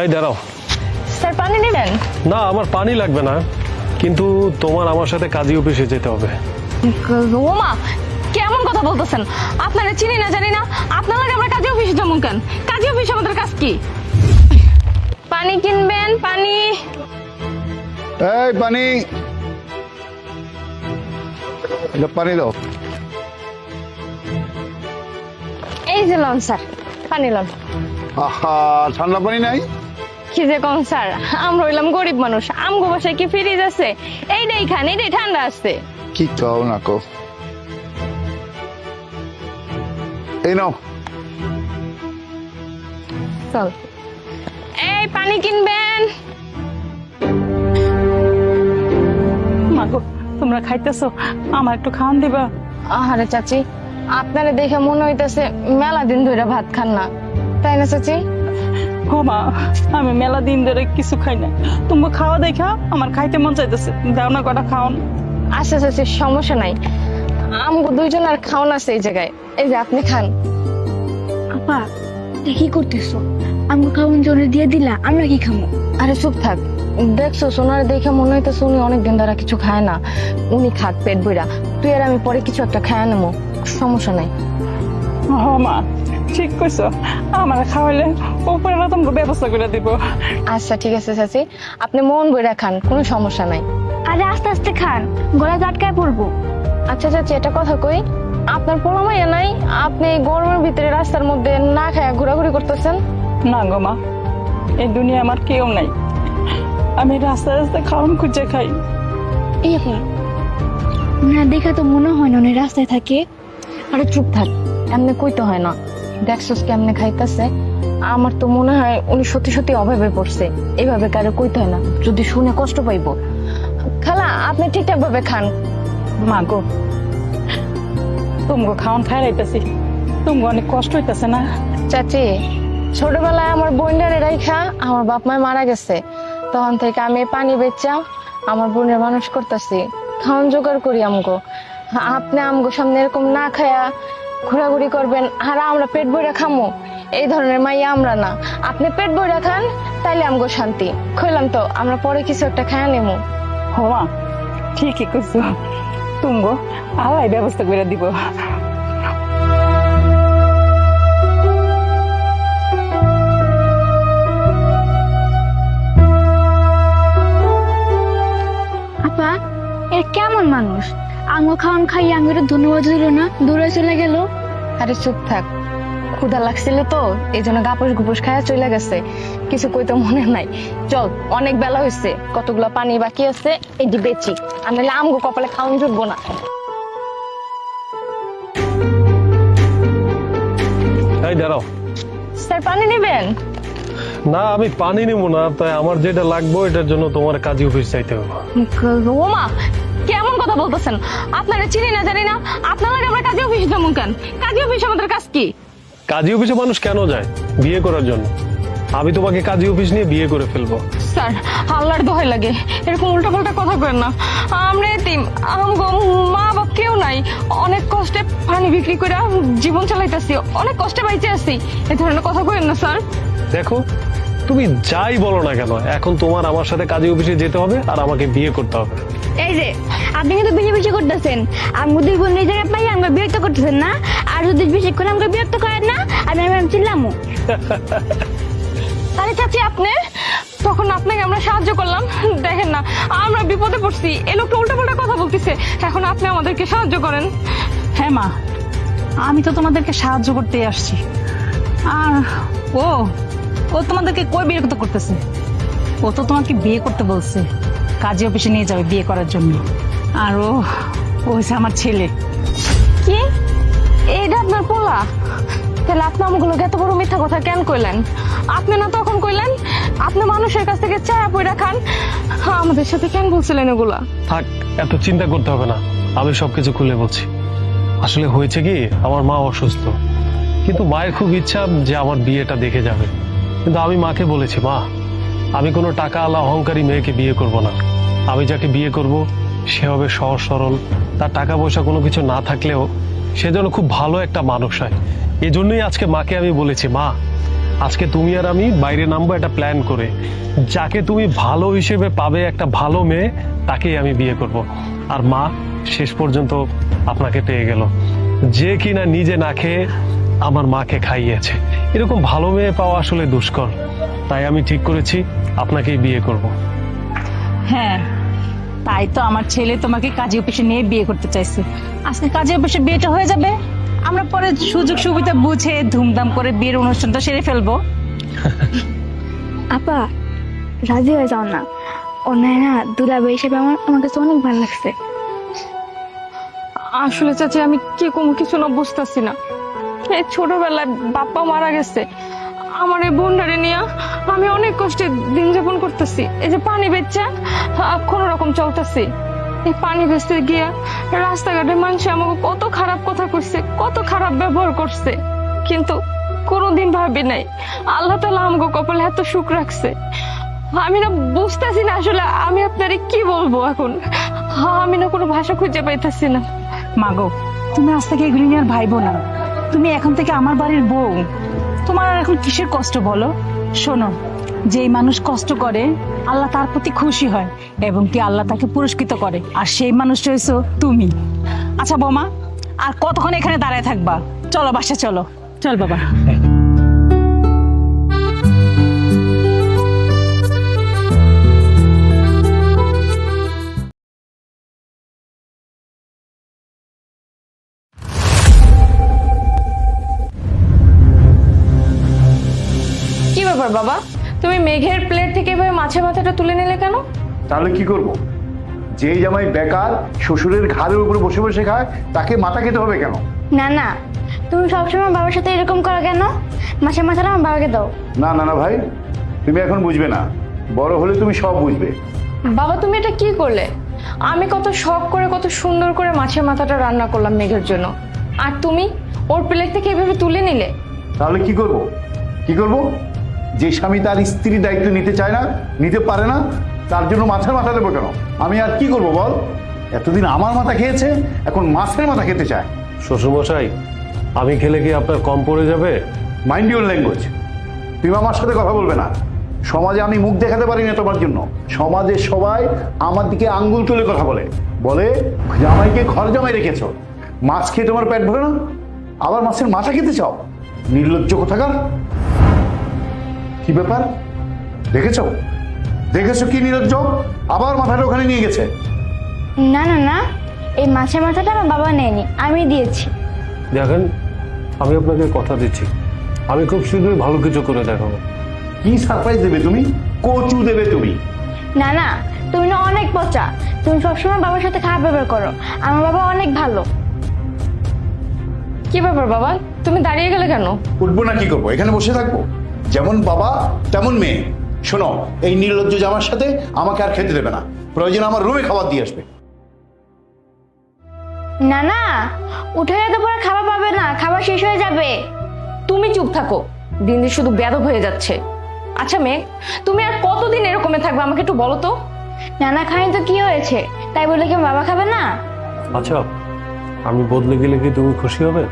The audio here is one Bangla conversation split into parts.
এই দাঁড়াও। স্যার পানি নেবেন? না আমার পানি লাগবে না কিন্তু তোমার আমার সাথে কাজী অফিসে যেতে হবে। ওমা কেমন কথা বলতেছেন? আপনারা চিনি না জানি না। আপনার লাগে আমরা কাজী অফিসে যেমন কেন? কাজী অফিস আমাদের কাজ কি? পানি কিনবেন পানি? এই পানি। পানি দাও। এই যে লন স্যার পানি লন। আহা ঠান্ডা পানি নাই? কি যে কম স্যার? আমরা হইলাম গরিব মানুষ। আমগো বাসায় কি ফ্রিজ আছে? এইটাই খান এইটাই ঠান্ডা আছে। কি কাও না কো এই নাও। চল। এই পানি কিনবেন। মাগো তোমরা খাইতেছো? আমার একটু খাওয়ান দিবা। আহারে চাচি আপনারে দেখে মনে হইতেছে মেলা দিন ধরে ভাত খান না। তাই না চাচি? মা আমি মেলা দিন ধরে কিছু খাই না তুমি খাওয়া দেখা আমার খাইতে মন চাইতেছে দাও না কটা খাওন আচ্ছা চাচি সমস্যা নাই। আমগো দুইজন আর খাওন আছে এই জায়গায়। এই যে আপনি খান। আপা কি করতেছো? আমাকে খাওয়ান জন্য দিয়ে দিলা আমরা কি খাব আরে চুপ থাক। দেখছ সোনার দেখে মনে হইতেছে উনি অনেকদিন ধরে কিছু খায় না। উনি খাক পেট বইরা তুই আর আমি পরে কিছু একটা খায় নেব সমস্যা নাই। ও মা। ঠিক কইছো। আমার খাওয়াইলে উপরে না তোমাকে ব্যবস্থা করে দিব। আচ্ছা ঠিক আছে চাচি। আপনি মন বইরা খান কোনো সমস্যা নাই। আরে আস্তে আস্তে খান। গলা আটকায় পড়ব। আচ্ছা চাচি এটা কথা কই। আপনার পোলামাইয়া নাই আপনি এই গরমের ভিতরে রাস্তার মধ্যে না খায় ঘোরাঘুরি করতেছেন? না গো মা। এই দুনিয়া আমার কেউ নাই। আমি রাস্তায় রাস্তায় খাওয়ান খুঁজে খাই। ওনারা দেখা তো মনে হয় না উনি রাস্তায় থাকে। আরে চুপ থাক। এমনি কইতে হয় না। দেখছস কেমনে খাইতেছে। আমার তো মনে হয় উনি সত্যি সত্যি অভাবে পড়ছে। এইভাবে কারও কইতে হয় না। যদি শুনে কষ্ট পাইবো। খালা আপনি ঠিকঠাক ভাবে খান। মা গো তুমি খাওয়ান খাই রাইতেছি। তুমি অনেক কষ্ট হইতেছে না? চাচি ছোটবেলায় আমার বোনের রাইখা আমার বাপ মা মারা গেছে। তখন থেকে আমি পানি বেচা আমার বোনের মানুষ করতেছি। খাওয়ান জোগাড় করি আমগো। আপনি আমগো সামনে এরকম না খায়া ঘোরাঘুরি করবেন। আর আমরা পেট বইরা খামো। এই ধরনের মাইয়া আমরা না। আপনি পেট বইরা খান তাইলে আমগো শান্তি। কইলাম তো আমরা পরে কিছু একটা খায়া নেব হো মা ঠিকই কইছো। তুমি আল্লাহ ব্যবস্থা করে দিব। আপা এর কেমন মানুষ? আঙ্গো খাওয়ান খাই আঙ্গুর ধন্যবাদ দিল না দূরে চলে গেল। আরে চুপ থাক ক্ষুধা লাগছিল তো এই জন্য গাপুস গুপুস খায়া চলে গেছে। কিছু কইতে মনে নাই। চল অনেক বেলা হয়েছে কতগুলো পানি বাকি আছে এটি বেচি। আর নাহলে আমগো কপালে খাওয়ান জুটবো না। এই দাঁড়াও। স্যার পানি নেবেন? না আমি পানি নেব না তাই আমার যেটা লাগবে এটার জন্য তোমার কাজী অফিস চাইতে হবে। ওমা কেমন কথা বলতেছেন? আপনারা চিনি না জানি না। আপনার লাগে আমরা কাজী অফিস যেমন কেন? কাজী অফিস আমাদের কাজ কি? কাজী অফিসে মানুষ কেন যায় বিয়ে করার জন্য? আমি তোমাকে কাজী অফিস নিয়ে বিয়ে করে ফেলব। স্যার আল্লাহর দোহাই লাগে। এরকম উল্টা পাল্টা কথা করেন না। আমরা এতিম আমগো মা বাপ কেউ নাই। অনেক কষ্টে পানি বিক্রি করে জীবন চালাইতেছি অনেক কষ্টে বাইচে আছি। এ ধরনের কথা করেন না স্যার। দেখো তুমি যাই বলো না কেন এখন তোমার আমার সাথে কাজী অফিসে যেতে হবে আর আমাকে বিয়ে করতে হবে। এই যে আপনি কিন্তু বেশি বেশি করতেছেন। আমি দুই বোন এই জায়গায় পাই আমরা বিরক্ত করতেছেন না? আর যদি বেশি করে আমাকে বিরক্ত করেন না আমি আমি চিল্লামো। আরে চাচি আপনি? তখন আপনাকে আমরা সাহায্য করলাম। দেখেন না আমরা বিপদে পড়ছি। এই লোকটা উল্টা পাল্টা কথা বলতেছে। এখন আপনি আমাদেরকে সাহায্য করেন। হ্যাঁ মা। আমি তো তোমাদেরকে সাহায্য করতে আসছি। আর ও ও তোমাদেরকে কই বিরক্ত করতেছে? ও তো তোমাকে বিয়ে করতে বলছে। কাজী অফিসে নিয়ে যাবে বিয়ে করার জন্য। আর ও হয়েছে আমার ছেলে। কি? এইটা আপনার পোলা। তাহলে আপনি আমগুলো এত বড় মিথ্যা কথা কেন কইলেন? আপনি না তখন কইলেন আপনি মানুষের কাছ থেকে চায়া পয়রা খান। আমাদের সাথে কেন বলছিলেন এগুলা? থাক এত চিন্তা করতে হবে না। আমি সবকিছু খুলে বলছি। আসলে হয়েছে কি আমার মা অসুস্থ। কিন্তু মায়ের খুব ইচ্ছা যে আমার বিয়েটা দেখে যাবে। কিন্তু আমি মাকে বলেছি, মা, আমি কোনো টাকা আলা অহংকারী মেয়েকে বিয়ে করব না। আমি যাকে বিয়ে করব, সে হবে সহজ সরল। তার টাকা পয়সা কোনো কিছু না থাকলেও সে যেন খুব ভালো একটা মানুষ হয়। এই জন্যই আজকে মাকে আমি বলেছি, মা, আজকে তুমি আর আমি বাইরে নামবো একটা প্ল্যান করে। যাকে তুমি ভালো হিসেবে পাবে একটা ভালো মেয়ে, তাকেই আমি বিয়ে করব। আর মা, শেষ পর্যন্ত আপনাকে পেয়ে গেল। যে কিনা নিজে না খেয়ে আমার মাকে খাইয়েছে। এরকম ভালো মেয়ে পাওয়া আসলে দুষ্কর। তাই আমি ঠিক করেছি আপনাকেই বিয়ে করব। হ্যাঁ তাই তো আমার ছেলে তোমাকে কাজী অফিসে নিয়ে বিয়ে করতে চাইছে। আজকে কাজী অফিসে বিয়েটা হয়ে যাবে। আমরা পরে সুযোগ সুবিধা বুঝে ধুমধাম করে বিয়ের অনুষ্ঠানটা সেরে ফেলব। আপা রাজি হয়ে যাও না। অন্যায় না দুলাভাই হিসেবে আমার আমার কাছে অনেক ভালো লাগছে। আসলে চাচি আমি কি কোনো কিছু না বুঝতেছি না। এই ছোটবেলায় বাপ্পা মারা গেছে। আমার এই বোনটারে নিয়ে আমি অনেক কষ্টে দিন যাপন করতেছি। এই যে পানি বেচা কোন রকম চলতেছি। এই পানি বেচতে গিয়া রাস্তাঘাটে মানুষ আমাকে কত খারাপ কথা কইছে, কত খারাপ ব্যবহার করছে। কিন্তু কোনোদিন ভাবি নাই, আল্লাহ তালা আমাকে কপালে এত সুখ রাখছে। আমি না বুঝতেছি না আসলে আমি আপনারে কি বলব এখন। আমি না কোনো ভাষা খুঁজে পাইতেছি না। মাগো, তুমি আজ থেকে এগুলি নিয়ে আর ভাইবো না। তুমি এখন থেকে আমার বাড়ির বউ। তোমার আর এখন কিসের কষ্ট বলো? শোনো, যেই মানুষ কষ্ট করে, আল্লাহ তার প্রতি খুশি হয় এবং কি আল্লাহ তাকে পুরস্কৃত করে। আর সেই মানুষটা হয়েছো তুমি। আচ্ছা বোমা, আর কতক্ষণ এখানে দাঁড়ায় থাকবা? চলো বাসা চলো। চল বাবা। ব্যাপার বাবা? তুমি মেঘের প্লেট থেকে এভাবে মাছের মাথাটা তুলে নিলে কেন? তাহলে কি করব? যেই জামাই বেকার শ্বশুরের ঘাড়ের উপরে বসে বসে খায় তাকে মাথা খেতে হবে কেন? না না। তুমি সবসময় বাবার সাথে এরকম করো কেন? মাসে মাথাটা আমার বাবাকে দাও। না না না ভাই তুমি এখন বুঝবে না। বড় হলে তুমি সব বুঝবে। বাবা তুমি এটা কি করলে? আমি কত শখ করে কত সুন্দর করে মাছের মাথাটা রান্না করলাম মেঘের জন্য। আর তুমি ওর প্লেট থেকে এভাবে তুলে নিলে? তাহলে কি করব? কি করব? যে স্বামী তার স্ত্রীর দায়িত্ব নিতে চায় না নিতে পারে না তার জন্য মাছের মাথা দেবো কেন? আমি আর কি করব বল? এতদিন আমার মাথা খেয়েছে এখন মাছের মাথা খেতে চায়। শ্বশুরমশাই আমি খেলে কি আপনার কম পড়ে যাবে? মাইন্ড ইউর ল্যাঙ্গুয়েজ তুমি আমার সাথে কথা বলবে না। সমাজে আমি মুখ দেখাতে পারি না তোমার জন্য। সমাজে সবাই আমার দিকে আঙ্গুল তুলে কথা বলে। বলে জামাইকে ঘর জামাই রেখেছো। মাছ খেয়ে তোমার পেট ভরে না? আবার মাছের মাথা খেতে চাও? নির্লজ্জ কোথাকার? কি ব্যাপার? দেখেছ? দেখেছ কি নির্লজ্জ আবার মাথাটা ওখানে নিয়ে গেছে। না না না। এই মাছের মাথাটা আমার বাবা নেয়নি আমি দিয়েছি। দেখেন আমি আপনাকে কথা দিচ্ছি। আমি খুব শীঘ্রই ভালো কিছু করে দেখাবো। কি সারপ্রাইজ দেবে তুমি? কচু দেবে তুমি। না না তুমি না অনেক পচা। তুমি সবসময় বাবার সাথে খারাপ ব্যবহার করো। আমার বাবা অনেক ভালো। কি ব্যাপার বাবা? তুমি দাঁড়িয়ে গেলে কেন? উঠবো না কি করব? এখানে বসে থাকব? যেমন বাবা তেমন মেয়ে। শোনো এই নির্লজ্জ জামার সাথে আমাকে আর খেতে দেবে না। প্রয়োজন আমার রুমে খাবার দিয়ে আসবে। না না উঠে যেতে পরে খাবার পাবে না খাবার শেষ হয়ে যাবে। তুমি চুপ থাকো দিন দিন শুধু বেদব হয়ে যাচ্ছে। আচ্ছা মেঘ তুমি আর কতদিন এরকমে থাকবে আমাকে একটু বলো তো? নানা খাই তো কি হয়েছে? তাই বলে কি বাবা খাবে না? আচ্ছা আমি বদলে গেলে কি তুমি খুশি হবে?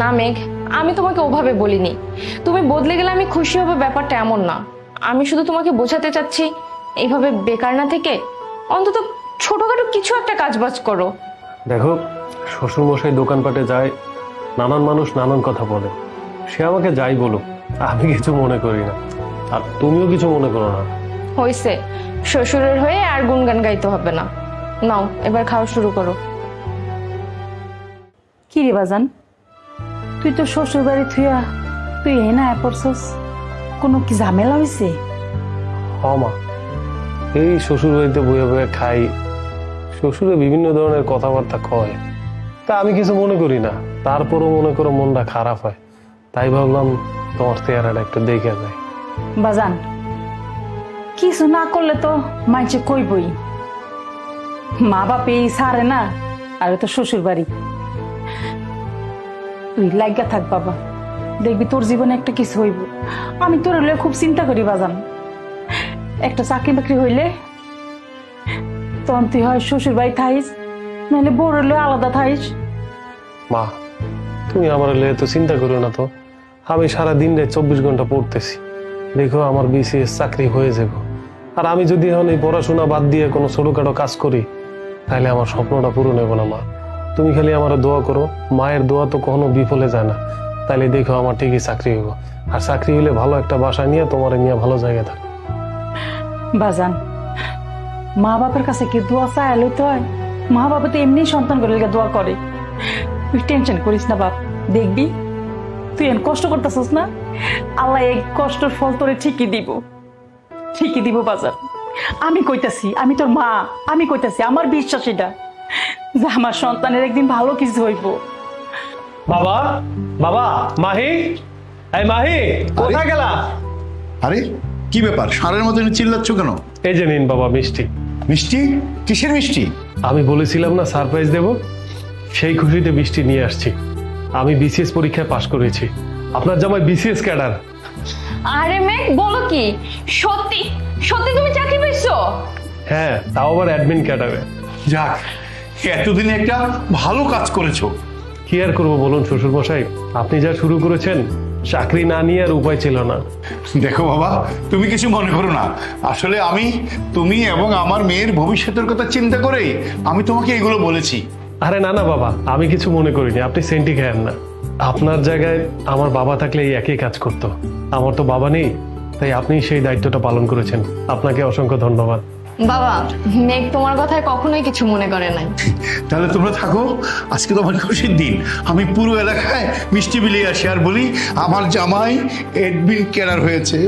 না মেঘ আমি তোমাকে ওভাবে বলিনি। তুমি বদলে গেলে আমি খুশি হবে ব্যাপারটা এমন না। আমি শুধু তোমাকে বোঝাতে চাচ্ছি এইভাবে বেকার না থেকে অন্তত ছোটখাটো কিছু একটা কাজ বাজ করো। দেখো শ্বশুরমশাই দোকানপাটে যায় নানান মানুষ নানান কথা বলে। সে আমাকে যাই বলুক আমি কিছু মনে করি না। আর তুমিও কিছু মনে করো না। হয়েছে শ্বশুরের হয়ে আর গুনগান গাইতে হবে না। নাও এবার খাওয়া শুরু করো। কি রে বাজান? তুই তো শ্বশুর বাড়ি থুয়া তুই এ না পড়ছস। কোনো কি ঝামেলা হয়েছে মা এই শ্বশুর বাড়িতে বয়ে বয়ে খাই। শ্বশুরে বিভিন্ন ধরনের কথাবার্তা কয়। তা আমি কিছু মনে করি না। তারপরও মনে করো মনটা খারাপ হয়। তাই ভাবলাম তোমার চেহারাটা একটু দেখে যায় বাজান কিছু না করলে তো মাইছে কইবই। মা বাপে সারে না আর তো শ্বশুর বাড়ি। তুই লাগা থাক বাবা। দেখবি তোর জীবনে একটা কিছু হইব। আমি তোর হলে খুব চিন্তা করি বাজান। একটা চাকরি বাকরি হইলে তখন তুই হয় শ্বশুর বাড়ি থাইস নাহলে বড় হলে আলাদা থাইস। মা, তুমি আমার লেগে তো চিন্তা করো না তো। আমি সারা দিন রে চব্বিশ ঘণ্টা পড়তেছি। দেখো আমার বিসিএস চাকরি হয়ে যাব আর আমি যদি এখন এই পড়াশোনা বাদ দিয়ে কোনো ছোটখাটো কাজ করি তাহলে আমার স্বপ্নটা পূরণ হবে না, মা। তুমি খালি আমার দোয়া করো, মায়ের দোয়া তো কখনো বিফলে যায় না। তাইলে দেখো আমার ঠিকই চাকরি হইব। আর চাকরি হলে ভালো একটা বাসা নিয়ে তোমার নিয়ে ভালো জায়গায় থাকো। বাজান মা বাবার কাছে কি দোয়া চায় লইতে হয়? মা বাবা তো এমনি সন্তান করে দোয়া করে। তুই টেনশন করিস না বাপ, দেখবি? তুই এন কষ্ট করতেছিস না? আল্লাহ এই কষ্টের ফল তোরে ঠিকই দিব। ঠিকই দিব বাজার আমি কইতাছি, আমি তোর মা, আমি কইতাছি, আমার বিশ্বাস এটা। যে আমার সন্তানের একদিন ভালো কিছু হইব। বাবা বাবা মাহি? এই মাহি কোথায় গেলা? আরে কি ব্যাপার? সারের মতন চিল্লাচ্ছ কেন? এই যে নিন বাবা মিষ্টি। মিষ্টি? কিসের মিষ্টি? আমি বলেছিলাম না সারপ্রাইজ দেব? সেই খুশিতে বৃষ্টি নিয়ে আসছি। আমি বিসিএস পরীক্ষায় পাশ করেছি। আপনার জামাই বিসিএস ক্যাডার। আরে মেঘ বলো কি? সত্যি? সত্যি তুমি চাকরি পেয়েছ? হ্যাঁ তাও আবার অ্যাডমিন ক্যাডারে। যাক এতদিনে একটা ভালো কাজ করেছ? কি আর করব বলুন শ্বশুর মশাই আপনি যা শুরু করেছেন চাকরি না নিয়ে আর উপায় ছিল না। দেখো বাবা তুমি কিছু মনে করো না। আসলে আমি তুমি এবং আমার মেয়ের ভবিষ্যতের কথা চিন্তা করেই আমি তোমাকে এগুলো বলেছি। আরে না না বাবা আমি কিছু মনে করিনি। আপনি সেন্টি খায়েন না। আপনার জায়গায় আমার বাবা থাকলে এই একই কাজ করতো। আমার তো বাবা নেই তাই আপনি সেই দায়িত্বটা পালন করেছেন। আপনাকে অসংখ্য ধন্যবাদ। বাবা, মেঘ তোমার কথায় কখনোই কিছু মনে করে নাই। তাহলে তোমরা থাকো, আজকে তোমার খুশির দিন। আমি পুরো এলাকায় মিষ্টি বিলিয়ে আসি, আর বলি, আমার জামাই এডমিন কেনার হয়েছে।